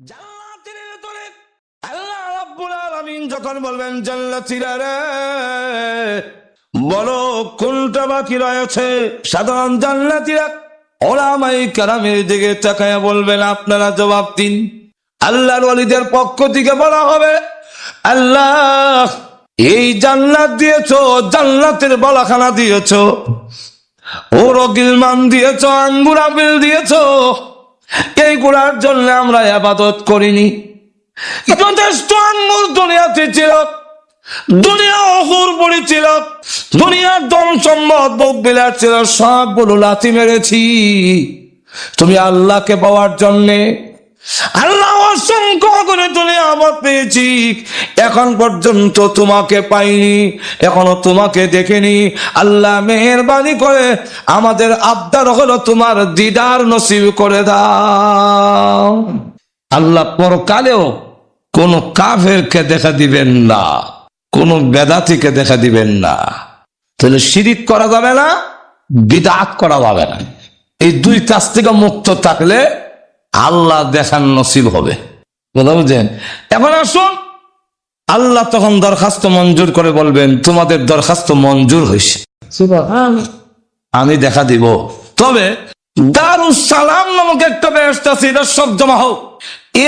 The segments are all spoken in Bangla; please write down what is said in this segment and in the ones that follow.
জান্নাতের ভেতরে আল্লাহ রাব্বুল আলামিন যখন বলবেন জান্নাতীরা রে, বলো কোনটা বাকি রয়েছে? সাধারণ জান্নাতীরা ওলামাই কারামের দিকে তাকায়া বলবেন, আপনারা জবাব দিন। আল্লাহর ওয়ালিদের পক্ষ থেকে বলা হবে, আল্লাহ, এই জান্নাত দিয়েছ, জান্নাতের বলাখানা দিয়েছ ওরো গিলমান দিয়েছ, আঙ্গুর আপেল দিয়েছ এইগুলার জন্য আমরা আবাদত করিনি? যথেষ্ট আঙ্গুর দুনিয়াতে ছিল। দুনিয়া অহুর পড়েছিল দুনিয়ার দম সম্মত ভোগ বিলাস ছিল, সবগুলো লাথি মেরেছি। তুমি আল্লাহকে পাওয়ার জন্যে, আল্লাহ করে তুমি আমার পেয়েছি। এখন পর্যন্ত তোমাকে পাইনি, এখনও তোমাকে দেখিনি। আল্লাহ মেহরবানি করে আমাদের আবদার হলো তোমার দিদার নসিব করে দাও। আল্লাহ পরকালেও কোন কাফেরকে দেখা দিবেন না, কোন বেদাতিকে দেখা দিবেন না। তাহলে শিরিক করা যাবে না, বিদাত করা যাবে না। এই দুই কাজ থেকে মুক্ত থাকলে আল্লাহ দেখার নসিব হবে। কথা বুঝছেন? এখন আসুন আল্লাহ তখন দরখাস্ত মঞ্জুর করে বলবেন তোমাদের দরখাস্ত মঞ্জুর হয়েছে। আমি দেখা দিব। তবে দারুস সালাম নামক একটা ব্যবস্থা এটা সব জমা হোক।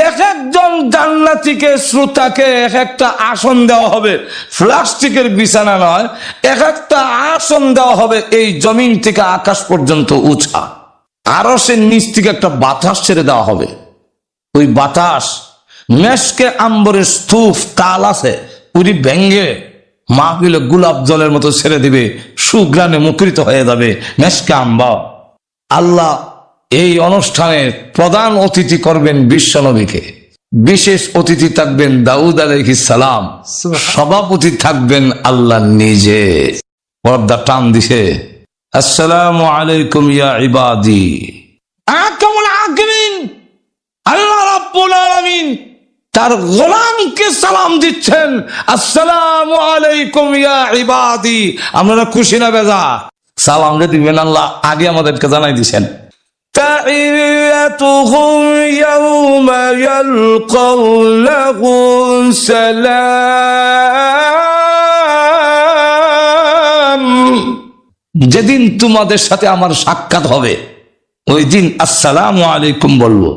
এক একজন জান্নাতিকে শ্রোতাকে এক একটা আসন দেওয়া হবে। প্লাস্টিকের বিছানা নয় এক একটা আসন দেওয়া হবে এই জমিন থেকে আকাশ পর্যন্ত উঁচা। আরও সে নিচ থেকে একটা বাতাস ছেড়ে দেওয়া হবে। ওই বাতাস মেশকে আম্বরের স্তূপ তাল আছে উনি ভেঙ্গে মাহফিলে গোলাপ জলের মতো ছেড়ে দিবে সুগ্রানে মুখরিত হয়ে যাবে মেশকে আম্বা। আল্লাহ এই অনুষ্ঠানে প্রধান অতিথি করবেন বিশ্বনবীকে বিশেষ অতিথি থাকবেন দাউদ আলাইহিস সালাম। সভাপতি থাকবেন আল্লাহ নিজে। পর্দা টান দিছে। আসসালাম আলাইকুম ইয়া ইবাদি। আল্লাহ রাব্বুল আলামিন। তার গোলামকে সালাম দিচ্ছেন আসসালামু আলাইকুম ইয়া ইবাদি আপনারা খুশি না বেজা সালাম যে দিবেন আল্লাহ আগে আমাদেরকে জানাই দিছেন تحيتهم يوم يلقونه سلام যেদিন তোমাদের সাথে আমার সাক্ষাৎ হবে ওই দিন আসসালাম আলাইকুম বলবো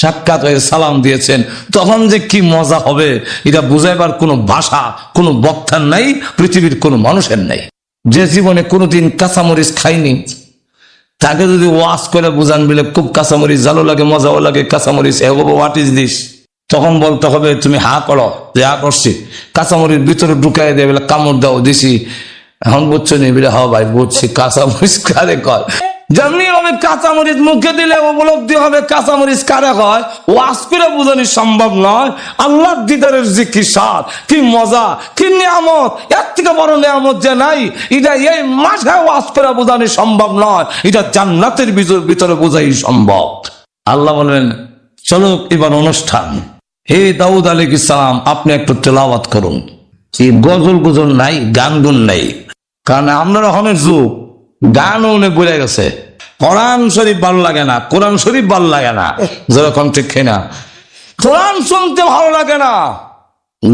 সাক্ষাৎ হয়ে সালাম দিয়েছেন। তখন যে কি মজা হবে, এটা বুঝাইবার কোনো ভাষা, কোনো বক্তার নাই, পৃথিবীর কোনো মানুষের নাই। যে জীবনে কোনোদিন কাঁচামরিচ খাইনি, তাকে যদি ওয়াশ করে বুঝান, বলে খুব কাঁচামরিচ জালো লাগে, মজাও লাগে, কাঁচামরিচ, এ হোয়াট ইজ দিস তখন বলতে হবে, তুমি হা করো, যে হা করছি। কাঁচামরিচ ভিতরে ঢুকাই দেবে কামড় দাও, দিছি। এখন বুঝছ নি? বলে হ্যাঁ ভাই, বুঝছি, কাঁচামরিচ কারে কয়? যেমনি হবে কাঁচামরিচ মুখে দিলে হবে কাঁচামরিচ কারে হয়? সম্ভব নয়। আল্লাহ দিদারের কি মজা, কি থেকে বড় নাই, এটা সম্ভব নয়। এটা জান্নাতের ভিতর- বোঝাই সম্ভব। আল্লাহ বলেন চলো এবার অনুষ্ঠান। হে দাউদ আলী ইসলাম আপনি একটু তেলাওয়াত করুন। গজল গুজল নাই, গান গুন নাই। কারণ আমরা যুগ। গান উনি বলে গেছে। কোরআন শরীফ ভালো লাগে না, কোরআন শরীফ ভালো লাগে না। যেরকম ঠিক না কোরআন শুনতে ভালো লাগে না।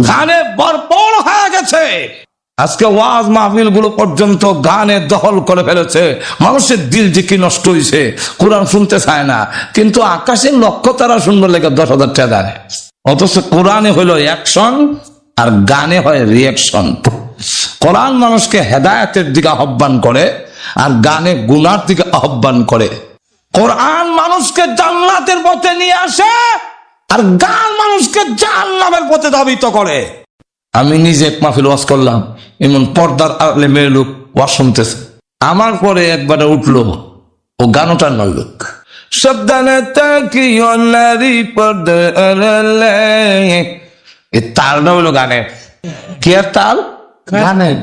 গানে ভরপুর হয়ে গেছে। আজকে ওয়াজ মাহফিলগুলো পর্যন্ত গানে দখল করে ফেলেছে। মানুষের দিল কি নষ্ট হয়েছে কোরআন শুনতে চায় না। কিন্তু আকাশের লক্ষ্য তারা শুনবে লেগে দশ হাজার টাকা অথচ কোরআনে হলো অ্যাকশন আর গানে হয় রিয়াকশন কোরআন মানুষকে হেদায়েতের দিকে আহ্বান করে। আর গানে গুনার দিকে আহ্বান করে। কোরআন মানুষকে জান্নাতের পথে নিয়ে আসে আর গান মানুষকে জান্নাতের পথে ধাবিত করে। আমি নিজে এক মাহফিল ওয়াজ করলাম এমন পর্দার আড়ালে মেয়ে লোক ওয়াজ শুনতেছে। আমার পরে একবারে উঠল ও গানটা নয় লোক শব্দানে তাকি নারী পর্দা আড়ালে। এই তালটা হলো গানের। কি আর তাল? গানের।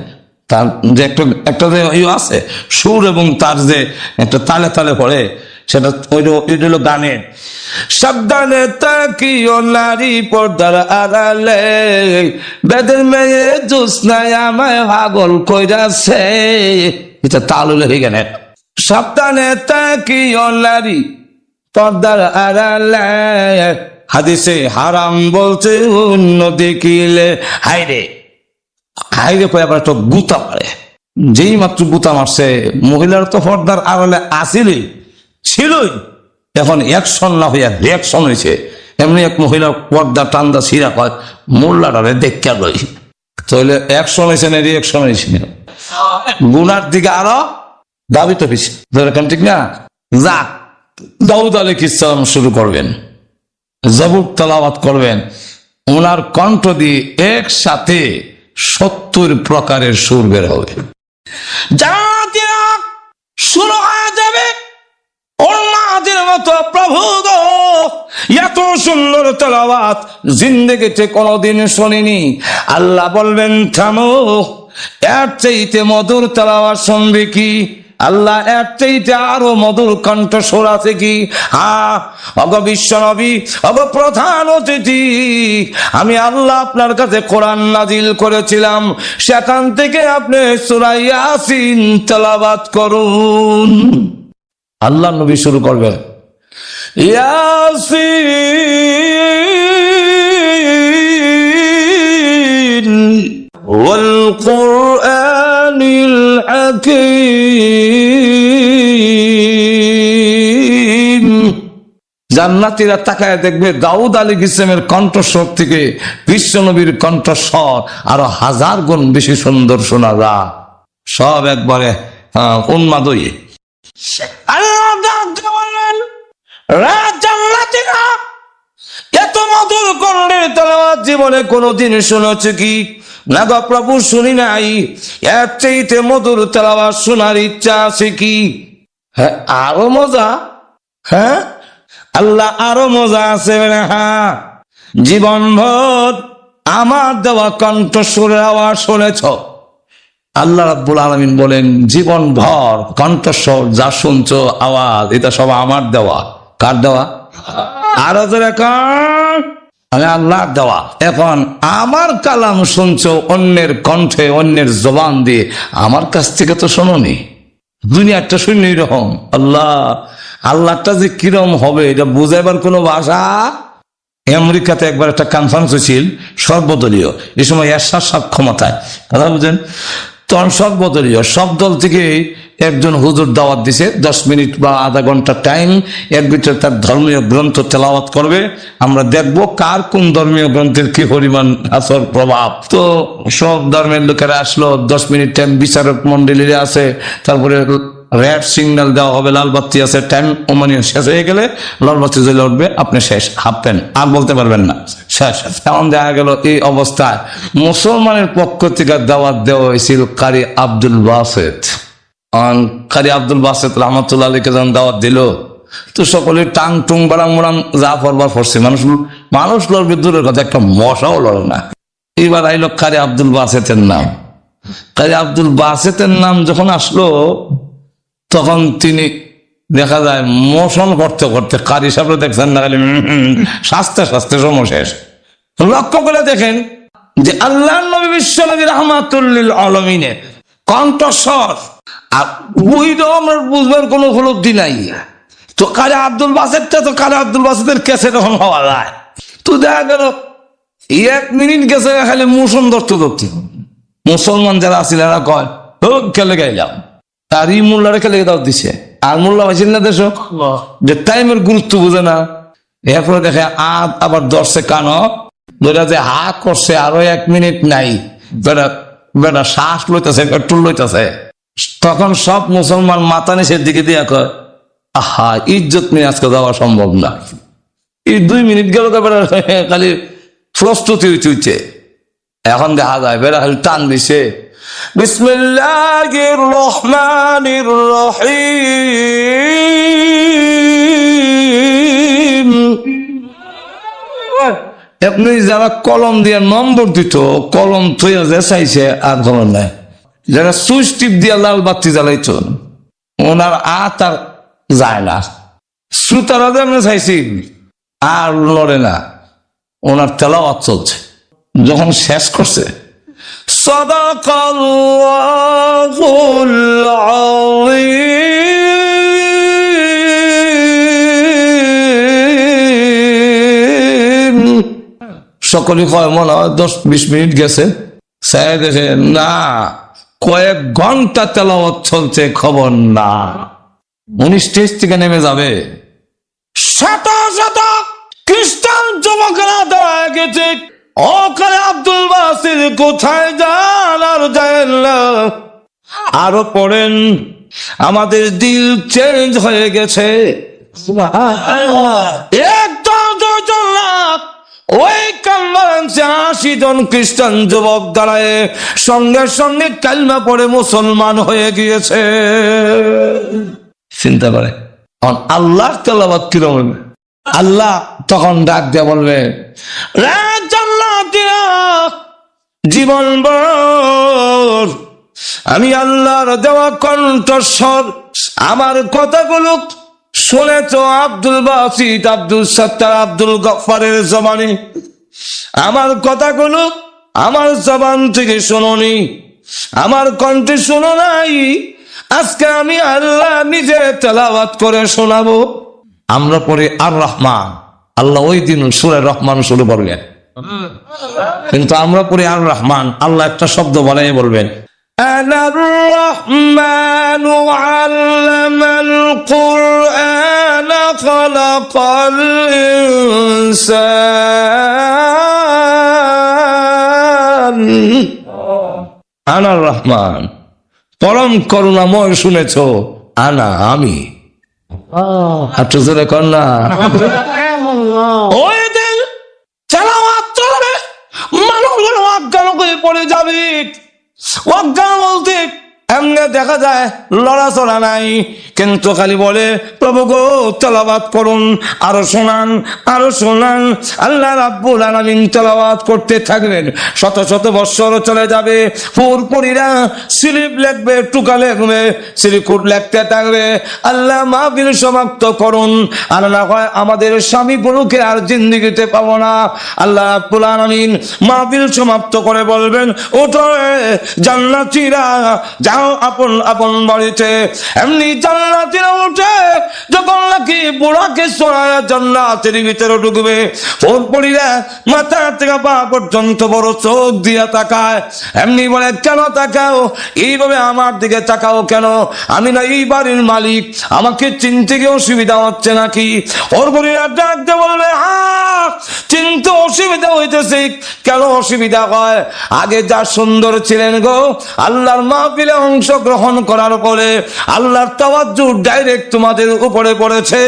তার যে একটা একটা যে ইয়ে আছে, সুর এবং তার যে একটা তালে তালে পড়ে, সেটা ওই ওইটা হলো গানের। সাবধানে তাকিও নারী পর্দার আড়ালে, বেদের মেয়ে জোৎস্নায় আমায় পাগল কইরাছে। এটা তাল হলো এই গানের। সাবধানে তাকিও নারী পর্দার আড়ালে, হাদিসে হারাম বলছে অন্য দেখিলে হাইরে হাইরে কয়ে আবার একটা গুতা মারে। যেই মাত্র গুতা মারছে, মহিলার তো পর্দার আড়ালে আসিলই, ছিলই। এখন অ্যাকশন না হইয়া রিয়াকশন হয়েছে এমনি এক মহিলা পর্দা টান্দা ছিঁড়া কয়, মোল্লাটারে দেখা লই। তাহলে অ্যাকশন হয়েছে না রিয়াকশন হয়েছে না গুনার দিকে আরও দাবি তো বেশি এরকম ঠিক না? যাক, দাউদ আলী ইসলাম শুরু করবেন? জবুর তালাবাত করবেন। ওনার কণ্ঠ দিয়ে একসাথে সত্তর প্রকারের সুর বের হবে। জাতিরা শুরু যাবে গো। এত সুন্দর কোনোদিন আল্লাহ বলবেন, থামো, এর চাইতে মধুর তেলাওয়াত শুনবে কি? আল্লাহ এর চাইতে আরও মধুর কণ্ঠ সুর আছে কি? হা, অগ বিশ্ব নবী অগ প্রধান অতিথি, আমি আল্লাহ আপনার কাছে কোরআন নাজিল করেছিলাম। সেখান থেকে আপনি সুরাই আসিন তেলাবাত করুন। আল্লাহ নবী শুরু করবে। ইয়াসিন والقرآن الحكيم জান্নাতীরা তাকায় দেখবে দাউদ আলী ইসলামের কণ্ঠস্বর থেকে বিশ্ব নবীর কণ্ঠস্বর আরো হাজার গুণ বেশি সুন্দর শোনা যা সব একবারে আহ, উন্মাদ হয়ে আল্লাহ ডাক দিয়ে বললেন, "রা জান্নাতীরা, এত মধুর কণ্ঠের তেলাওয়াত জীবনে কোনোদিন শুনেছ কি না গো প্রভু শুনি নাই। এর চাইতে মধুর তেলাওয়াত শোনার ইচ্ছা আছে কি? হ্যাঁ আরও মজা? হ্যাঁ? আল্লাহ আরও মজা আছে হ্যাঁ জীবন ভর আমার দেওয়া কণ্ঠ সুরের আওয়াজ শুনেছ। আল্লাহ রাব্বুল আলমিন বলেন জীবন ভর কণ্ঠস্বর যা শুনছো আওয়াজ এটা সব আমার দেওয়া। কার দেওয়া? আরও জোরে কান আমি আল্লাহর দেওয়া। এখন আমার কালাম শুনছো অন্যের কণ্ঠে, অন্যের জবান দিয়ে। আমার কাছ থেকে তো শোনোনি। দুনিয়াটা শূন্য এরকম আল্লাহ, আল্লাহটা যে কিরম হবে, এটা বুঝাইবার কোনো ভাষা? আমেরিকাতে একবার একটা কনফারেন্স হয়েছিল, সর্বদলীয়। এই সময় এরশাদ সব ক্ষমতায়। কথা বুঝেন? তখন সব সর্বদলীয় সব দল থেকে একজন হুজুর দাওয়াত দিছে, দশ মিনিট বা আধা ঘণ্টা টাইম এর ভিতরে তার ধর্মীয় গ্রন্থ তেলাওয়াত করবে। আমরা দেখব কার কোন ধর্মীয় গ্রন্থের কি পরিমাণ আসর প্রভাব। তো সব ধর্মের লোকেরা আসলো, দশ মিনিট টাইম বিচারক মন্ডলীরা আছে, তারপরে রেড সিগন্যাল দেওয়া হবে, লাল বাতি আছে টাইম মানে শেষ হয়ে গেলে লাল বাতি জ্বলে উঠবে, আপনি শেষ হাঁপবেন আর বলতে পারবেন না। শেষ। এমন দেখা গেল এই অবস্থায়। মুসলমানের পক্ষ থেকে দাওয়াত দেওয়া হয়েছিল কারি আব্দুল বাসেদ। কারি আব্দুল বাসেদ রহমতুল্লাহ আলীকে যখন দাওয়াত দিল, তো সকলে টাং টুং বারাং মুরাং যা ফরবার ফরছে। মানুষ মানুষ লড়বে দূরের কথা, একটা মশাও লড়ে না। এবার আইলো কারি আব্দুল বাসেতের নাম। কারি আব্দুল বাসেতের নাম যখন আসলো তখন তিনি দেখা যায় মোশন করতে করতে কারি সাহেব দেখছেন না খালি শাস্তে শাস্তে সময় শেষ। লক্ষ্য করে দেখেন যে আল্লাহ নবী বিশ্ব নবী রহমাতুল্লিল আলমিনের কণ্ঠস্বর আর আমরা বুঝবার কোনো উপলব্ধি নাই। তো কারে আব্দুল বাসেরটা তো কারে আব্দুল বাসেদের কেসে তখন হওয়া যায়। তো দেখা গেল এক মিনিট গেছে, খালি মোশন ধরতে ধরতে। মুসলমান যারা আছিল এরা কয়, হোক খেলে গাইলাম? আর ই মোল্লারে খেলে দাও দিছে। আর মোল্লা হয়েছিল না দেশ যে টাইমের গুরুত্ব বুঝে না। এরপরে দেখে আদ আবার দর্শে কানো। ধরে যে হা করছে আরও এক মিনিট নাই। বেটা বেটা শ্বাস লইতেছে পেট্রোল লইতেছে। তখন সব মুসলমান মাথা নিচের দিকে দিয়া কয় আহা ইজ্জত নিয়ে আজকে যাওয়া সম্ভব না। এই দুই মিনিট গেল তো বেটা খালি প্রস্তুতি হইতে। এখন দেখা যায় বেড়া খালি টান দিছে। বিসমিল্লাহির রহমানির রহিম। আপনি যারা কলম দিয়ে নম্বর দিত, কলম থইয়া যে চাইছে, আর কোনো নাই। যারা সুইচ টিপ দিয়ে লাল বাতি জ্বালাইতো, ওনার আত আর যায় না। শ্রোতারা যেমন চাইছি, আর লড়ে না। ওনার তেলাওয়াত চলছে। যখন শেষ করছে সদাকাল্লাহুল সকলে কয়, মনে হয় দশ বিশ মিনিট গেছে। স্যার না, কয়েক ঘণ্টা তেলাওয়াত চলছে, খবর না। উনি স্টেজ থেকে নেমে যাবে। শত শত খ্রিস্টান যুবকরা দাঁড়ায় গেছে। ওখানে আব্দুল বাসির কোথায় যান আর যায় না? আরও পড়েন আমাদের দিল চেঞ্জ হয়ে গেছে। একদম ওই কনফারেন্সে আশি জন খ্রিস্টান যুবক দাঁড়ায় সঙ্গে সঙ্গে কালমা পড়ে মুসলমান হয়ে গিয়েছে। চিন্তা করে আল্লাহ তেলাবাদ কিরম? আল্লাহ তখন ডাক দিয়ে বলবে "রে জীবন বর আমি আল্লাহর দেওয়া কণ্ঠস্বর, আমার কথাগুলো শুনেছ আব্দুল বাসিদ, আব্দুল সত্তার, আব্দুল গফারের জবানি। আমার কথাগুলো আমার জবান থেকে শোনি আমার কণ্ঠে শোনো নাই। আজকে আমি আল্লাহ নিজে তেলাওয়াত করে শোনাবো। আমরা পরে আর রহমান আল্লাহ ওই দিন সুরে রহমান শুরু করবেন। কিন্তু আমরা পরে আর রহমান আল্লাহ একটা শব্দ বানাই বলবেন أنا الرحمن علم القرآن خلق الإنسان أنا الرحمن পরম করুণাময় শুনেছ আনা আমি একটু জোরে কর না ওই পড়ে যাবে। অজ্ঞান বলতে এমনি দেখা যায়, লড়াচড়া নাই। কিন্তু খালি বলে, প্রভু গো তেলাবাত করুন, আরও শোনান আরও শোনান। আল্লাহ রাব্বুল আলামিন তেলাওয়াত করতে থাকবেন। শত শত বৎসর চলে যাবে। পুরপুরিরা স্লিপ লিখবে, টুকা লিখবে সিলিকুট লিখতে থাকবে। আল্লাহ মাহফিল সমাপ্ত করুন। আর না হয় আমাদের স্বামী স্বামীগুলোকে আর জিন্দিগিতে পাবো না। আল্লাহ রাব্বুল আলামিন মাহফিল সমাপ্ত করে বলবেন রে জান্নাতীরা যাও আপন আপন বাড়িতে। এমনি জান্নাতীরা উঠে যখন নাকি বুড়াকে সরায়, জান্নাতের ভিতরে ঢুকবে। পরিরা মাথা থেকে পা পর্যন্ত বড় চোখ দিয়া তাকায়। এমনি বলে, কেন তাকাও? এইভাবে আমার দিকে তাকাও কেন? আমি না এই বাড়ির মালিক। আমাকে চিনতে গিয়ে অসুবিধা হচ্ছে নাকি? ওর পরিরা ডাকতে বলবে হ্যাঁ চিনতে অসুবিধা হইতেছে। কেন অসুবিধা হয়? আগে যা সুন্দর ছিলেন গো, আল্লাহর মাহফিলে অংশগ্রহণ করার পরে আল্লাহর তাওয়াজ্জু ডাইরেক্ট তোমাদের উপরে পড়েছে।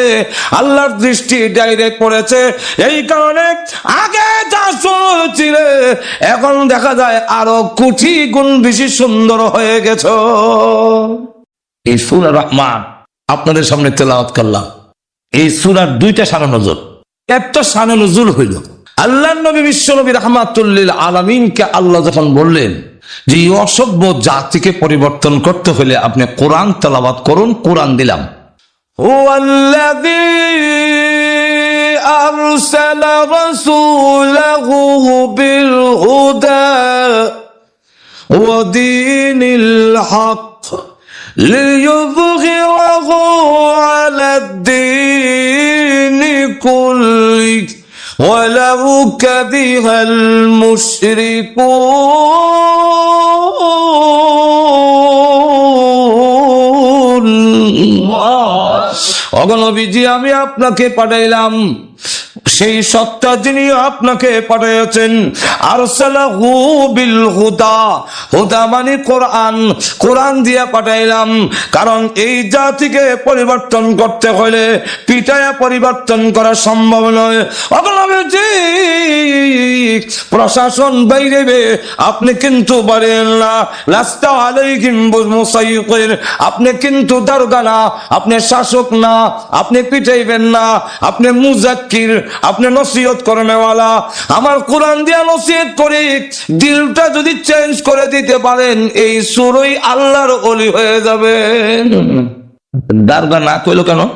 আল্লাহর দৃষ্টি ডাইরেক্ট পড়েছে। এই কারণে আগে যা ছিলে এখন দেখা যায় আরও কোটি গুণ বেশি সুন্দর হয়ে গেছো। এই সুরা রহমান, আপনাদের সামনে তেলাওয়াত করলাম। এই সুরার দুইটা সারা নজর। একটা সানে নজুল হইল আল্লাহ নবী বিশ্ব নবী রহমাতুল্লিল আলমিনকে আল্লাহ যখন বললেন যে এই অসভ্য জাতিকে পরিবর্তন করতে হলে আপনি কোরআন তেলাবাত করুন কোরআন দিলাম هو الذي أرسل رسوله بالهدى ودين الحق ليظهره على الدين كله ولو كره المشركون অগণবীজি আমি আপনাকে পাঠাইলাম সেই সত্তা যিনি আপনাকে পাঠিয়েছেন আর বিল হুদা। হুদা মানে কোরআন। কোরআন দিয়ে পাঠাইলাম। কারণ এই জাতিকে পরিবর্তন করতে হলে পিটায়া পরিবর্তন করা সম্ভব নয়। অগণবীজি প্রশাসন বাইরে আপনি কিন্তু পারেন না। লাস্তা আলাইহিম মুসাইয়ির। আপনি কিন্তু দারোগা না, আপনি শাসক না, আপনি পিটাইবেন না, আপনি মুজাক্কির। আপনি নসিহত করনেওয়ালা। আমার কোরআন দিয়া নসিহত করে। দিলটা যদি চেঞ্জ করে দিতে পারেন, এই সুরই আল্লাহর অলি হয়ে যাবে। দারগা না কইলো কেন?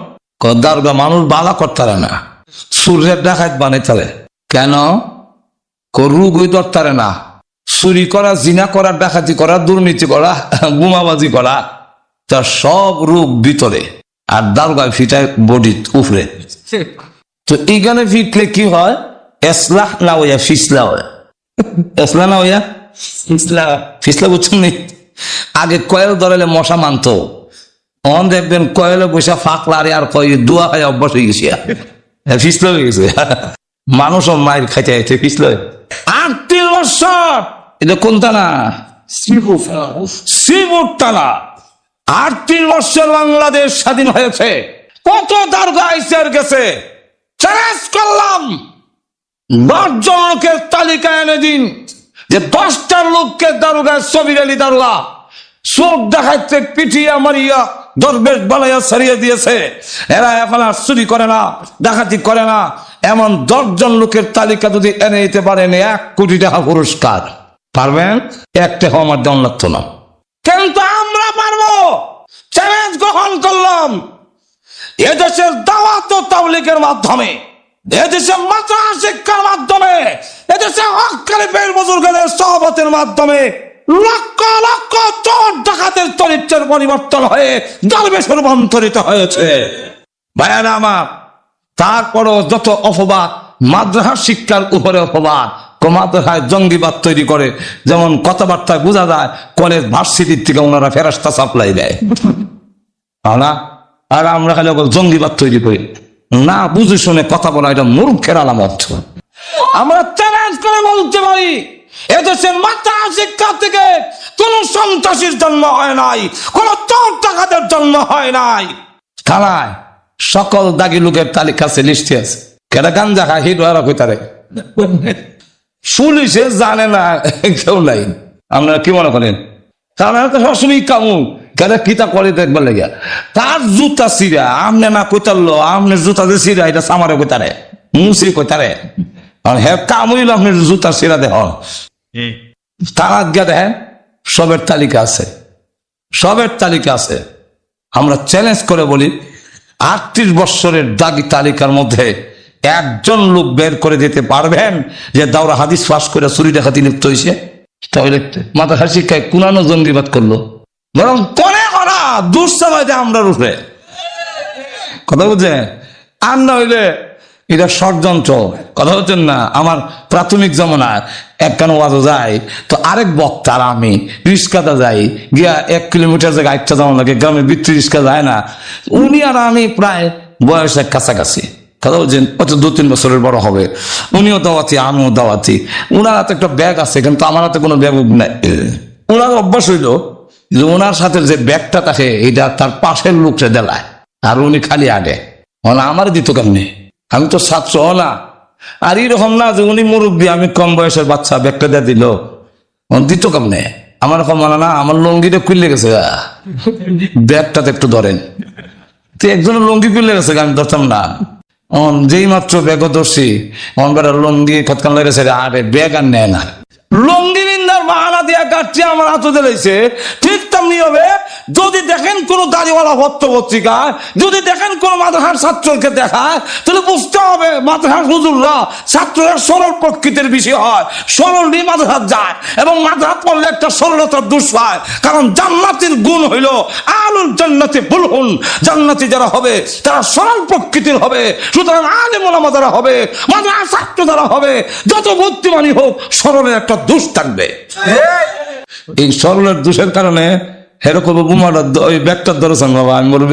দারগা মানুষ বালা করতারে না। সূর্যের ডাকাত বানাইতারে। কেন? রুগই ধরতারে না। চুরি করা, জিনা করা, ডাকাতি করা, দুর্নীতি করা, বোমাবাজি করা, তার সব রূপ ভিতরে। আর দারগা ফিটায় বডি উপরে তো এইখানে ফিটলে কি হয়? এসলাহ না ওয়া ফিসলা ওয়া এসলা না ওয়া ফিসলা ফিসলা বুঝছেন নি? আগে কয়েল ধরালে মশা মানতো। অন দেখবেন কয়েলে বসে ফাঁকলারে আর কয় দোয়া খাই অভ্যাস হয়ে গেছে। হ্যাঁ, ফিসলা হয়ে গেছে। মানুষও মায়ের খাইতে খাইতে ফিসলা আটত্রিশ বছর! এটা কোনটা না? শ্রীপুর টানা আটত্রিশ বছর বাংলাদেশ স্বাধীন হয়েছে। কত দারগা আইসিআর গেছে? চ্যালেঞ্জ করলাম। দশজন লোকের তালিকা এনে দিন যে দশটার লোককে দারোগা সবির আলী দারোগা চোখ দেখাইতে পিঠিয়া মারিয়া দরবেশ বানাইয়া ছাড়িয়ে দিয়েছে। এরা এখন আর চুরি করে না, ডাকাতি করে না। এমন দশজন লোকের তালিকা যদি এনে দিতে পারেন, এক কোটি টাকা পুরস্কার। পারবেন? একটা আমার দম না। কিন্তু আমরা পারব। চ্যালেঞ্জ গ্রহণ করলাম। এদেশের দাওয়াত ও তাবলিগের মাধ্যমে এদেশে মাদ্রাসা শিক্ষার মাধ্যমে এদেশে হকারি বের বুজুর্গদের সহবতের মাধ্যমে লক্ষ লক্ষ চোর ডাকাতের চরিত্রের পরিবর্তন হয়ে দরবেশে রূপান্তরিত হয়েছে। ভাইয়ারা আমার, তারপরও যত অপবাদ মাদ্রাসা শিক্ষার উপরে অপবাদ, মাদ্রাসায় জঙ্গিবাদ তৈরি করে, যেমন কথাবার্তায় বোঝা যায়, কলেজ ভার্সিটির থেকে ওনারা ফেরাস্তা সাপ্লাই দেয়। না? আর আমরা খালি ওকে জঙ্গিবাদ তৈরি করি। না বুঝে শুনে কথা বলা, এটা মূর্খের আলামত আমরা চ্যালেঞ্জ করে বলতে পারি, এদেশের মাত্রা শিক্ষা থেকে কোন সন্ত্রাসীর জন্ম হয় নাই, কোন চোর টাকাদের জন্ম হয় নাই। থানায় সকল দাগি লোকের তালিকা আছে, লিস্টে আছে। কেন গাঞ্জা খায়, হিট ওরা কইতারে পুলিশে জানে না, কেউ নাই। আপনারা কি মনে করেন? তারা তো সবসময় কামু কেন কিতা করে দেখবার লেগে তার জুতা সিরা আমনে না কইতারলো আমনে জুতা যে সিরা এটা সামারে কইতারে মুসি কইতারে। আর হে কামুইল আপনার জুতা সিরা দেহ। তারা গিয়া দেখেন সবের তালিকা আছে। সবের তালিকা আছে। আমরা চ্যালেঞ্জ করে বলি আটত্রিশ বৎসরের দাগি তালিকার মধ্যে একজন লোক বের করে দিতে পারবেন যে দাওরা হাদিস ফাঁস করে চুরি ডাকাতি লিপ্ত হয়েছে তাহলে মাথা শিক্ষায় কুনানো জঙ্গিবাদ করল। বরং কনে করা দুঃসময়তে আমরা রূপে। কথা বুঝছেন আর না হইলে এটা ষড়যন্ত্র। কথা হচ্ছেন না, আমার প্রাথমিক জমানায় এক কেন ওয়াজও যায়, তো আরেক বক্তার আমি রিস্কাতে যাই, গিয়া এক কিলোমিটার জায়গায় একটা যেমন লাগে, গ্রামে বৃত্তি রিস্কা যায় না, উনি আর আমি প্রায় বয়সের কাছাকাছি। কথা বলছেন অত দু তিন বছরের বড় হবে। উনিও দাওয়াতি, আমিও দাওয়াতি। উনার হাতে একটা ব্যাগ আছে, কিন্তু আমার হাতে কোনো ব্যাগ নাই। উনার অভ্যাস হইল যে ওনার সাথে যে ব্যাগটা থাকে, এটা তার পাশের লোকটা দেলায়। আর উনি খালি আগে। ওনা আমার দিত কেমনি? আমি তো ছাত্র না। আর এরকম না যে উনি মুরব্বী, আমি কম বয়সের বাচ্চা, ব্যাগটা দিয়ে দিল। দিত কেমনে? আমার কম মানে না, আমার লঙ্গিটা খুললে গেছে। ব্যাগটাতে একটু ধরেন। তো একজনের লঙ্গি খুললে গেছে, আমি ধরতাম না। অন যেই মাত্র ব্যাগও ধরছি অন বেড়া লঙ্গি কতক্ষণ লেগেছে আরে ব্যাগ আর নেয় না। লঙ্গি বাহানা দিয়া কাটছে আমার হাতে দিয়েছে ঠিক তেমনি হবে। যদি দেখেন কোন দাড়িওয়ালা ভত্ত পত্রিকা যদি দেখেন কোন মাদ্রাসার ছাত্রকে দেখায় তাহলে বুঝতে হবে মাদ্রাসার হুজুররা ছাত্ররা সরল প্রকৃতির বিষয় হয়। সরল নিয়ে মাদ্রাসার যায় এবং মাদ্রাসা পড়লে একটা সরলতার দুষ হয়। কারণ জান্নাতের গুণ হইল আলুল জান্নাতে বুলহুন জান্নাতি যারা হবে, তারা সরল প্রকৃতির হবে। সুতরাং আলেম যারা হবে মাদ্রাসা ছাত্র যারা হবে, যত বুদ্ধিমানী হোক, সরলের একটা দোষ থাকবে। এই সরলের দোষের কারণে বুমাটা ওই বাবা, আমি বলব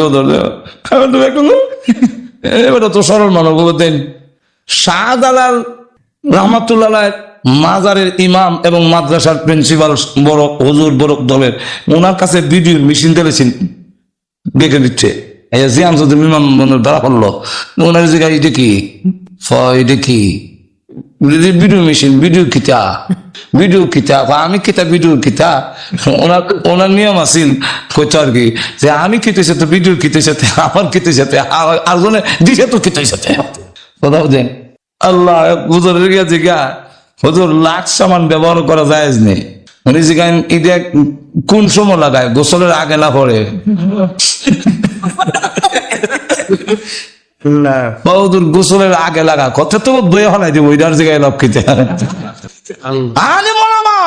এবার তো সরল মানব দেন শাহজালাল রহমাতুল্লাহ মাজারের ইমাম এবং মাদ্রাসার প্রিন্সিপাল বড়, হুজুর বড় দলের। ওনার কাছে ভিডিও মেশিন দেখে দিচ্ছে জিয়াম যদি বিমান বন্দর ধরা পড়ল ওনার জায়গায় এটা কি? এটা কি? ভিডিও মেশিন, ভিডিও কিতা? ভিডিও কিতা? আমি কিতা ভিডিও কিতা? ওনার ওনার নিয়ম আছিল। আর কি? যে আমি কিতে সাথে কিতে সাথে, আমার কিতে সাথে, আর জনে দিছে কিতে সাথে। আল্লাহ গিয়া জিগা, হুজুর, লাখ সামান ব্যবহার করা যায় নেই। উনি জিগান কোন সময় লাগায়? গোসলের আগে না পরে। বহুদূর গোসলের আগে লাগা কথা তো বই হলাই দিব, ওইটার জায়গায় লক্ষিতে আরে মামা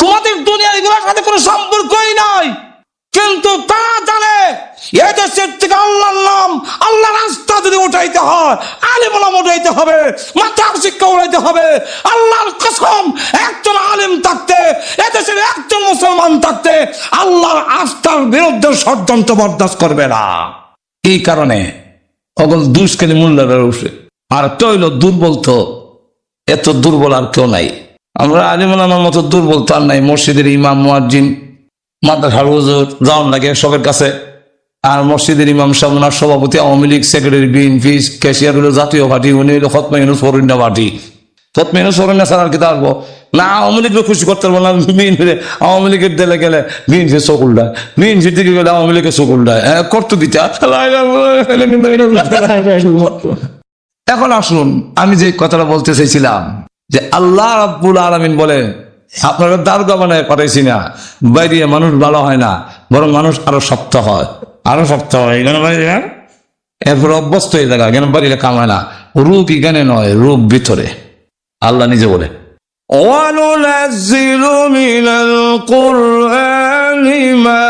তোমাদের দুনিয়া এগুলোর সাথে কোনো সম্পর্কই নাই। কিন্তু তা জানে, এ দেশের থেকে আল্লাহর নাম, আল্লাহ রাস্তা যদি উঠাইতে হয় আলিমুলাম উঠাইতে হবে মাথার শিক্ষা উঠাইতে হবে, আল্লাহর কসম, একজন আলিম থাকতে এদেশের একজন মুসলমান থাকতে, আল্লাহর আস্থার বিরুদ্ধে ষড়যন্ত্র বরদাস্ত করবে না। এই কারণে? অগল দুষ্কানি মূল্যের উঠে। আর তৈল দুর্বল তো, এত দুর্বল আর কেউ নাই। আমরা আলিমুলামার মতো দুর্বল তো আর নাই, মসজিদের ইমাম, মুয়াজ্জিন, মাদ্রাসার হুজুর, যাওয়ার লাগে সবের কাছে। আর মসজিদের ইমাম সামনার সভাপতি, Awami League secretary BNP cashier হলো জাতীয় পার্টি, উনি হলো খতমাইন ইউনুস ফরিন্ডা পার্টি ছাড়া কি আসব? না, আওয়ামী লীগকে খুশি করতে পারব না। বিএনপি আওয়ামী লীগের গেলে বিএনপি চকুল দেয় বিএনপি দিকে গেলে আওয়ামী লীগের দিতে এখন আসুন, আমি যে কথাটা বলতে চাইছিলাম যে আল্লাহ রাব্বুল আলামিন বলে, আপনারা দারগা বানায় পাঠাইছি না, বাইরে মানুষ ভালো হয় না, বরং মানুষ আরও শক্ত হয়। আরও শক্ত হয়, কেন বাইরে এরপর অভ্যস্ত হয়ে থাকা, কেন বাড়িতে কামায় না? রূপ এখানে নয়? রূপ ভিতরে। আল্লাহ নিজে বলে وننزل من القرآن ما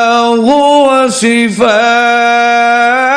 هو شفاء